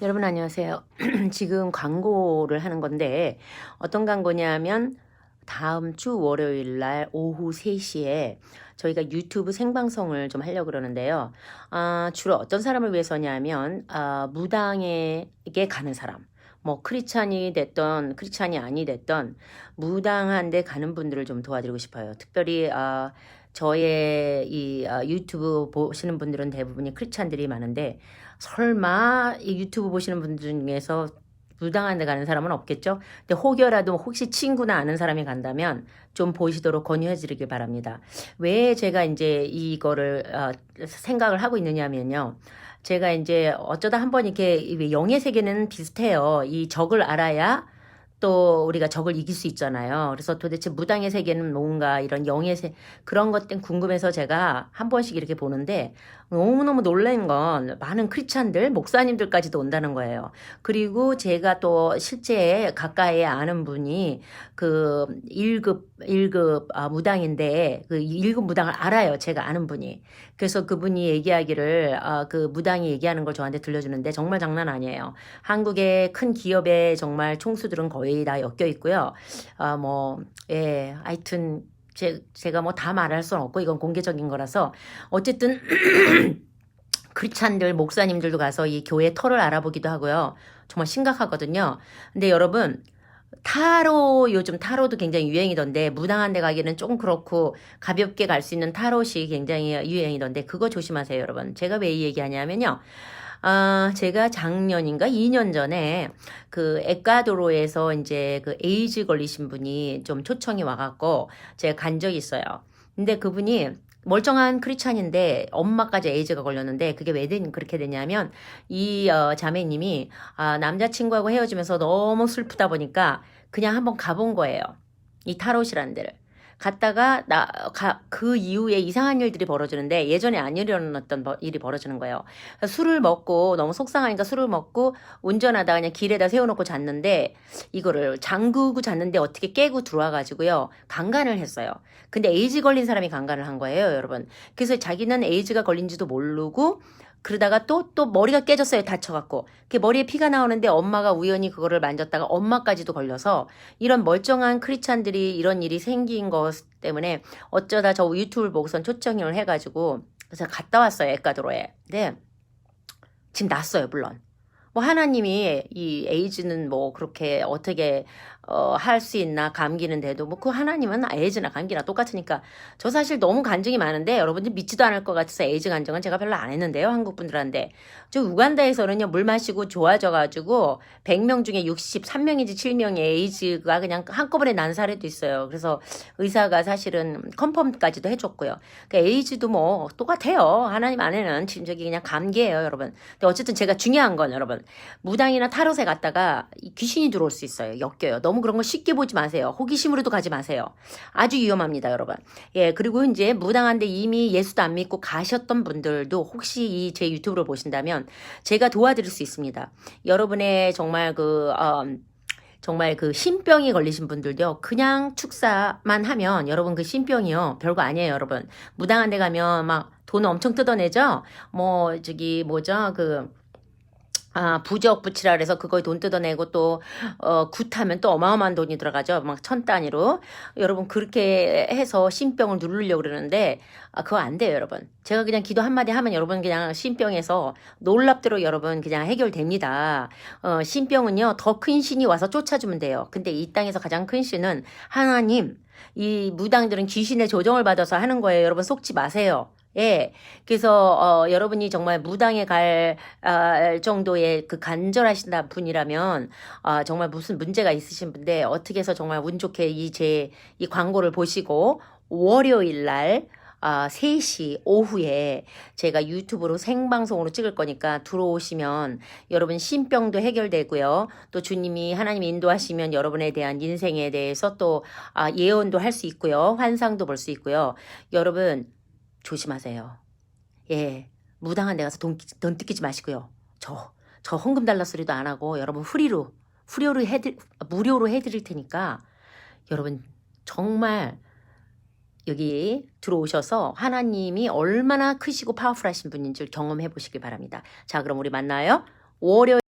여러분 안녕하세요. 지금 광고를 하는 건데 어떤 광고냐면 다음 주 월요일 날 오후 3시에 저희가 유튜브 생방송을 좀 하려고 그러는데요. 아, 주로 어떤 사람을 위해서냐면 아, 무당에게 가는 사람. 뭐 크리스찬이 됐던 크리스찬이 아니 됐던 무당한 데 가는 분들을 좀 도와드리고 싶어요. 특별히 아, 저의 이 아, 유튜브 보시는 분들은 대부분이 크리스찬들이 많은데 설마 이 유튜브 보시는 분들 중에서 무당한 데 가는 사람은 없겠죠? 근데 혹여라도 혹시 친구나 아는 사람이 간다면 좀 보시도록 권유해 드리길 바랍니다. 왜 제가 이제 이거를 어, 생각을 하고 있느냐면요. 제가 이제 어쩌다 한번 이렇게 영의 세계는 비슷해요. 이 적을 알아야 또 우리가 적을 이길 수 있잖아요. 그래서 도대체 무당의 세계는 뭔가 이런 영의 세 그런 것들 궁금해서 제가 한 번씩 이렇게 보는데 너무너무 놀란 건 많은 크리스찬들, 목사님들까지도 온다는 거예요. 그리고 제가 또 실제 가까이 아는 분이 그 1급 1급 아, 무당인데 그 1급 무당을 알아요. 제가 아는 분이. 그래서 그분이 얘기하기를 아, 그 무당이 얘기하는 걸 저한테 들려주는데 정말 장난 아니에요. 한국의 큰 기업의 정말 총수들은 거의 다 엮여 있고요. 아, 뭐, 예, 하여튼, 제, 제가 뭐 다 말할 수는 없고 이건 공개적인 거라서 어쨌든 크리스찬들 목사님들도 가서 이 교회 터를 알아보기도 하고요. 정말 심각하거든요. 근데 여러분 타로 요즘 타로도 굉장히 유행이던데 무당한 데 가기는 조금 그렇고 가볍게 갈 수 있는 타로시 굉장히 유행이던데 그거 조심하세요, 여러분. 제가 왜 이 얘기하냐면요. 아, 제가 작년인가 2년 전에 그 에콰도르에서 이제 그 에이즈 걸리신 분이 좀 초청이 와갖고 제가 간 적이 있어요. 근데 그분이 멀쩡한 크리스찬인데 엄마까지 에이즈가 걸렸는데 그게 왜 된, 그렇게 되냐면 이 어, 자매님이 아, 남자친구하고 헤어지면서 너무 슬프다 보니까 그냥 한번 가본 거예요. 이 타롯이라는 데를. 갔다가 나 그 이후에 이상한 일들이 벌어지는데 예전에 안 일어났던 일이 벌어지는 거예요. 술을 먹고 너무 속상하니까 술을 먹고 운전하다 그냥 길에다 세워놓고 잤는데 이거를 잠그고 잤는데 어떻게 깨고 들어와 가지고요 강간을 했어요. 근데 에이즈 걸린 사람이 강간을 한 거예요, 여러분. 그래서 자기는 에이즈가 걸린지도 모르고 그러다가 또, 또 머리가 깨졌어요. 다쳐갖고. 그 머리에 피가 나오는데 엄마가 우연히 그거를 만졌다가 엄마까지도 걸려서 이런 멀쩡한 크리스찬들이 이런 일이 생긴 것 때문에 어쩌다 저 유튜브를 보고선 초청을 해가지고 그래서 갔다 왔어요. 에콰도르에. 네. 지금 났어요, 물론. 뭐 하나님이 이 에이즈는 뭐 그렇게 어떻게 어, 할 수 있나 감기는 돼도 뭐 그 하나님은 에이즈나 감기나 똑같으니까 저 사실 너무 간증이 많은데 여러분들 믿지도 않을 것 같아서 에이즈 간증은 제가 별로 안 했는데요 한국 분들한테. 저 우간다에서는요 물 마시고 좋아져 가지고 100명 중에 63명인지 7명이 에이즈가 그냥 한꺼번에 난 사례도 있어요. 그래서 의사가 사실은 컨펌까지도 해줬고요. 그러니까 에이즈도 뭐 똑같아요. 하나님 안에는 지금 저기 그냥 감기예요 여러분. 근데 어쨌든 제가 중요한 건 여러분 무당이나 타로에 갔다가 귀신이 들어올 수 있어요. 엮여요. 너무 너무 그런 거 쉽게 보지 마세요. 호기심으로도 가지 마세요. 아주 위험합니다, 여러분. 예, 그리고 이제 무당한데 이미 예수도 안 믿고 가셨던 분들도 혹시 이 제 유튜브를 보신다면 제가 도와드릴 수 있습니다. 여러분의 정말 그, 어, 정말 그 신병이 걸리신 분들도 그냥 축사만 하면 여러분 그 신병이요. 별거 아니에요, 여러분. 무당한 데 가면 막 돈 엄청 뜯어내죠? 뭐, 저기, 뭐죠? 그, 아, 부적 붙이라 그래서 그거에 돈 뜯어내고 또, 어, 굿하면 또 어마어마한 돈이 들어가죠. 막 천 단위로. 여러분, 그렇게 해서 신병을 누르려고 그러는데, 아, 그거 안 돼요, 여러분. 제가 그냥 기도 한마디 하면 여러분 그냥 신병에서 놀랍도록 여러분 그냥 해결됩니다. 어, 신병은요, 더 큰 신이 와서 쫓아주면 돼요. 근데 이 땅에서 가장 큰 신은 하나님, 이 무당들은 귀신의 조정을 받아서 하는 거예요. 여러분 속지 마세요. 예. 그래서 어, 여러분이 정말 무당에 갈 아, 정도의 그 간절하신 분이라면 아, 정말 무슨 문제가 있으신 분데 어떻게 해서 정말 운 좋게 이제이 광고를 보시고 월요일 날 아, 3시 오후에 제가 유튜브로 생방송으로 찍을 거니까 들어오시면 여러분 신병도 해결되고요. 또 주님이 하나님이 인도하시면 여러분에 대한 인생에 대해서 또 아, 예언도 할 수 있고요. 환상도 볼 수 있고요. 여러분 조심하세요. 예. 무당한 데 가서 돈, 돈 뜯기지 마시고요. 저, 저 헌금 달라 소리도 안 하고 여러분 프리로, 프리로 해드, 무료로 해드릴 테니까 여러분 정말 여기 들어오셔서 하나님이 얼마나 크시고 파워풀하신 분인지 경험해 보시기 바랍니다. 자, 그럼 우리 만나요. 월요